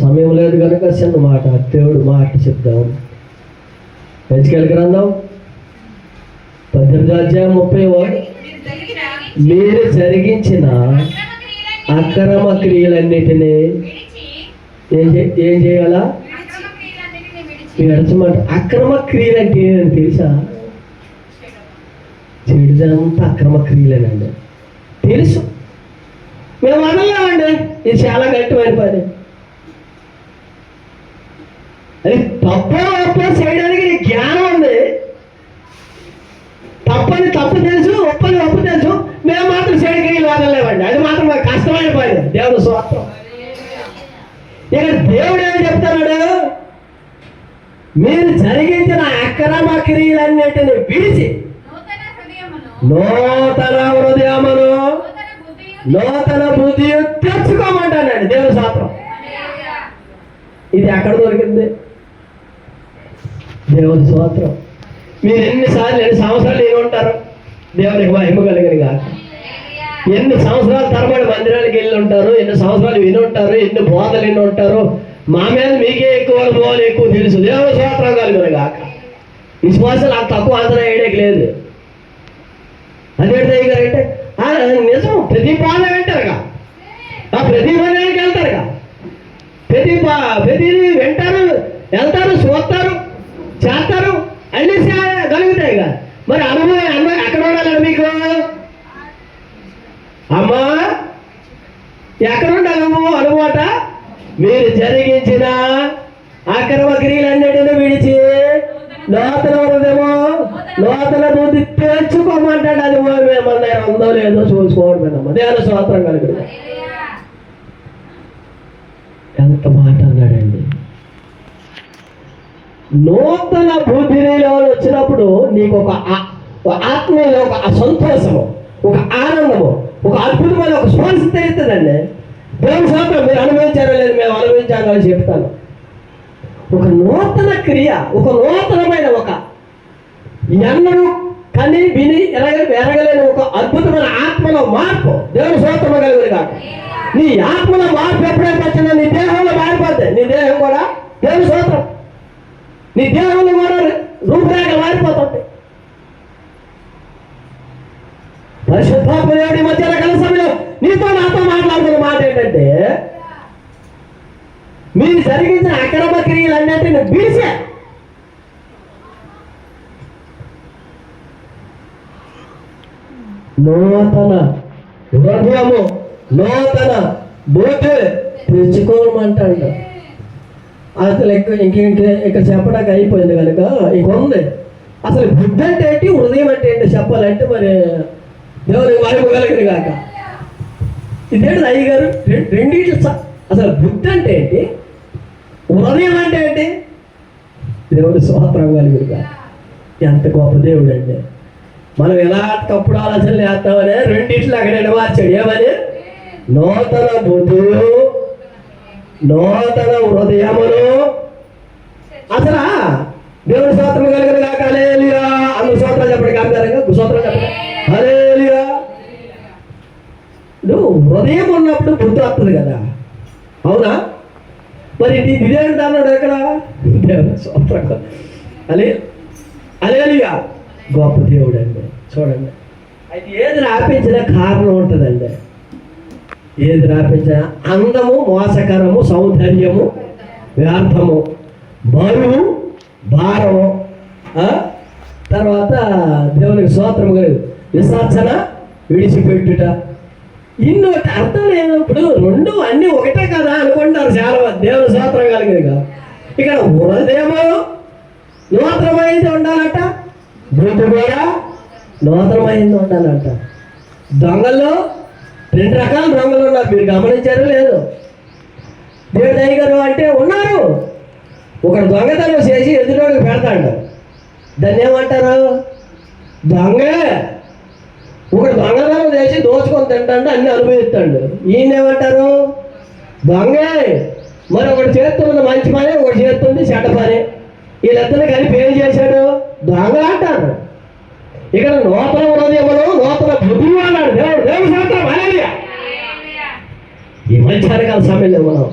సమయం లేదు కనుక చిన్న మాట దేవుడు మాట చెప్దాం హెచ్కెల్ గ్రంథం పద్దెనిమిది అధ్యాయం ముప్పై ఒకటి. మీరు జరిగించిన అక్రమ క్రియలన్నిటినీ ఏం ఏం చేయాలా? అక్రమ అక్రమ క్రియలు అంటే ఏంటని తెలుసా? చెడుదంతా అక్రమ క్రియలేనండి తెలుసు. మేము అనలేమండి. ఇది చాలా గట్టిమైన పని. అది తప్పో ఒప్పో చేయడానికి నీకు జ్ఞానం ఉంది. తప్పని తప్పు తెలుసు ఒప్పని ఒప్పు తెలుసు. మేము మాత్రం చెడు క్రియలు వదలలేమండి అది మాత్రం మాకు కష్టమైన పని. దేవుడు స్వార్థం. ఇక్కడ దేవుడు ఏం చెప్తున్నాడు? మీరు జరిగించిన అక్రమ క్రియలన్నిటిని విడిచి నూతన హృదయమును నూతన బుద్ధి తెచ్చుకోమంటానండి దేవుని శాస్త్రం. ఇది ఎక్కడ దొరికింది? దేవుని స్తోత్రం. మీరు ఎన్నిసార్లు ఎన్ని సంవత్సరాలు ఏమి ఉంటారు? దేవునికి మహిమ కలిగిన కాక ఎన్ని సంవత్సరాల తరబడి మందిరానికి వెళ్ళి ఉంటారు? ఎన్ని సంవత్సరాలు విని ఉంటారు? ఎన్ని బోధలు విని ఉంటారు? మా మీద మీకే ఎక్కువ అనుభవాలు ఎక్కువ తెలుసు. దేవుని స్తోత్రం కలిగిన కాక విశ్వాసాలు అంత తక్కువ అంతనా వేయడానికి లేదు. అదేంటి గారు అంటే నిజం. ప్రతి పాద వింటారుగా ఆ ప్రతి మందిరానికి వెళ్తారుగా. ప్రతి ప్రతిదీ ప్రతి వింటారు వెళ్తారు చూస్తారు చేస్తారు అన్ని సే- కలుగుతాయిగా మరి అనుభవం అమ్మ ఎక్కడ ఉండాలి మీకు అమ్మా ఎక్కడ ఉండాలి అనుభవం అనుభవట మీరు జరిగించిన అక్రమ క్రియలన్నిటిని విడిచి నూతన ఉన్నదేమో నూతన బుద్ధి తెచ్చుకోమంటాడు అది ఏమన్నా ఉందో లేదో చూసుకోవడం దేవుని స్వాతంత్రం కలిగి ఎంత మాట అన్నాడండి. నూతన బుద్ధిలో వచ్చినప్పుడు నీకు ఆ- ఒక ఆత్మీయ ఒక సంతోషము ఒక ఆనందము ఒక అద్భుతమైన ఒక స్పర్శ తెలుస్తుందండి. దేవుని శాతం మీరు అనుభవించారో లేదు మేము అనుభవించామో అని చెప్తాను. ఒక నూతన క్రియ ఒక నూతనమైన ఒక ఎన్నడూ కని విని ఎరగ ఎరగలేని ఒక అద్భుతమైన ఆత్మలో మార్పు. దేవుని సూత్రం కలిగింది కాక నీ ఆత్మలో మార్పు ఎప్పుడైతే వచ్చిందో నీ దేహంలో మారిపోద్ది. నీ దేహం కూడా దేవుని సూత్రం నీ దేహంలో కూడా రూపురేఖ మారిపోతుంది పరిశుద్ధాత్మ దేవుడి మధ్య కలిసి సమయంలో నీతో నాతో మాట్లాడుతున్న మాట ఏంటంటే మీరు జరిగించిన అక్రమ క్రియలన్నింటిని బీసే నూతన హృదయము నూతన బుద్ధి తెచ్చుకోమంటాడు. అసలు ఎక్కువ ఇంక ఇంక ఇక్కడ చెప్పడానికి అయిపోయింది కనుక ఇంకొంది ఉంది. అసలు బుద్ధి అంటే ఏంటి హృదయం అంటే ఏంటి చెప్పాలంటే మరి దేవునికి వాయిపు కాక ఇదేంటి అయ్య గారు? రెండింటి అసలు బుద్ధి అంటే ఏంటి? హృదయం అంటే ఏంటి? దేవుడు స్వాతంత్రం కలిగింది ఎంత గొప్ప దేవుడు అండి. మనం ఎలా తప్పుడు ఆలోచనలు వేస్తామని రెండిట్లు అక్కడ మార్చాడు. ఏమని? నూతన బుద్ధులు నూతన హృదయములు. అసలు దేవుడి స్తోత్రం కలిగిన కాక హల్లెలూయా. అందరు స్తోత్రాలు చెప్పండి. కాంతారంగా స్తోత్రం చెప్పడం. అరే నువ్వు హృదయం ఉన్నప్పుడు బుద్ధి వస్తుంది కదా. అవునా? మరి ఇది ఇదేంటి అన్నాడు ఎక్కడ దేవుని అలే అలేలుగా గొప్ప దేవుడు అండి చూడండి. అయితే ఏది రాపించిన కారణం ఉంటుందండి. ఏది రాపించిన అందము మోసకరము సౌందర్యము వ్యర్థము బరువు భారము తర్వాత దేవునికి స్తోత్రము కలిగి విసర్జన విడిచిపెట్టుట. ఇన్ని అర్థం లేనప్పుడు ఇప్పుడు రెండు అన్ని ఒకటే కదా అనుకుంటారు చాలా మంది దేవుని స్తోత్రం కలిగింది కదా. ఇక్కడ హృదయము నూతనమైంది ఉండాలంట బుద్ధి కూడా నూతనమైంది ఉండాలంట. దొంగల్లో రెండు రకాల దొంగలు ఉన్నారు. మీరు గమనించారో లేదు. దేవుడు అయ్యగారు అంటే ఉన్నారు. ఒకడు దొంగతనం చేసి ఎదురోడికి పెడతాడు. దాన్ని ఏమంటారు? దొంగే ఒకడు దొంగతనం చేసి దోచుకొని తింటాడు అన్ని అనుభవిస్తాడు. ఈయన ఏమంటారు దొంగే. మరి ఒకటి చేస్తుంది మంచి పని ఒకటి చేస్తుంది చెడ్డ పని. వీళ్ళిద్దరిని కలిపి ఏం చేశాడు? దొంగ అంటారు. ఇక్కడ నూతన హృదయములు నూతన బుద్ధి అన్నాడు దేవుడు దేవుడు శాస్త్రం హల్లెలూయా. హల్లెలూయా. ఈ మధ్యాహ్నకాల సమయంలో మనం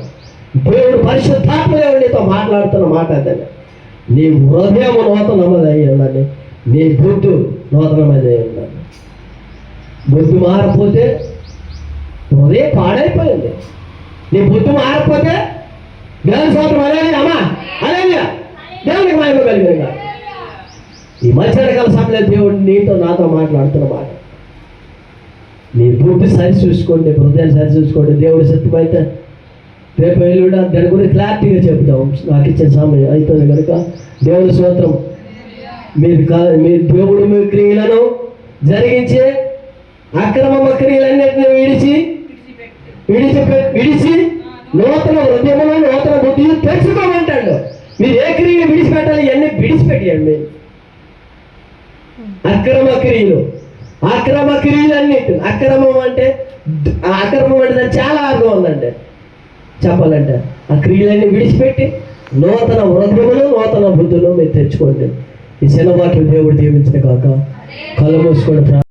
దేవుడు పరిశుద్ధాత్మ దేవుడు నీతో మాట్లాడుతున్న మాట అదే. నీ హృదయం నూతనమదై ఉండాలి. నీ బుద్ధు నూతనమదై ఉండాలి. బొద్దు మారపోతే హృదయం పాడైపోయింది. నీ బొద్దు మారకపోతే దేవుని సోదరం అదే అమ్మా అదే దేవునికి మహిమ కలిగింది ఈ మధ్యాహ్నకాల సమయంలో దేవుడు నీతో నాతో మాట్లాడుతున్న మాట. నీ బుద్ధి సరి చూసుకోండి హృదయాన్ని సరి చూసుకోండి. దేవుడి సత్యమైతే రేపు ఎల్లుండి దాని గురించి క్లారిటీగా చెప్తాం నాకు ఇచ్చిన సమయం అవుతుంది కనుక దేవుని స్తోత్రం. మీరు కా మీ దేవుడు మీ క్రియలను జరిగించే అక్రమ క్రియలన్నింటినీ విడిచి విడిచి విడిచి నూతన హృదయంలో నూతన బుద్ధి తెచ్చుకోమంటాడు. మీరు ఏ క్రియలు విడిచిపెట్టాలి? ఇవన్నీ విడిచిపెట్టేయండి. అక్రమ క్రియలు. అక్రమ క్రియలు అన్నిటి అక్రమం అంటే ఆ అక్రమం అంటే దానికి చాలా అర్థం ఉందండి. చెప్పాలంటే ఆ క్రియలన్నీ విడిచిపెట్టి నూతన హృదయములు నూతన బుద్ధులు మీరు తెచ్చుకోండి. ఈ చిన్న వాక్యం దేవుడు దీవించిన కాక కళ్ళు మూసుకోండి.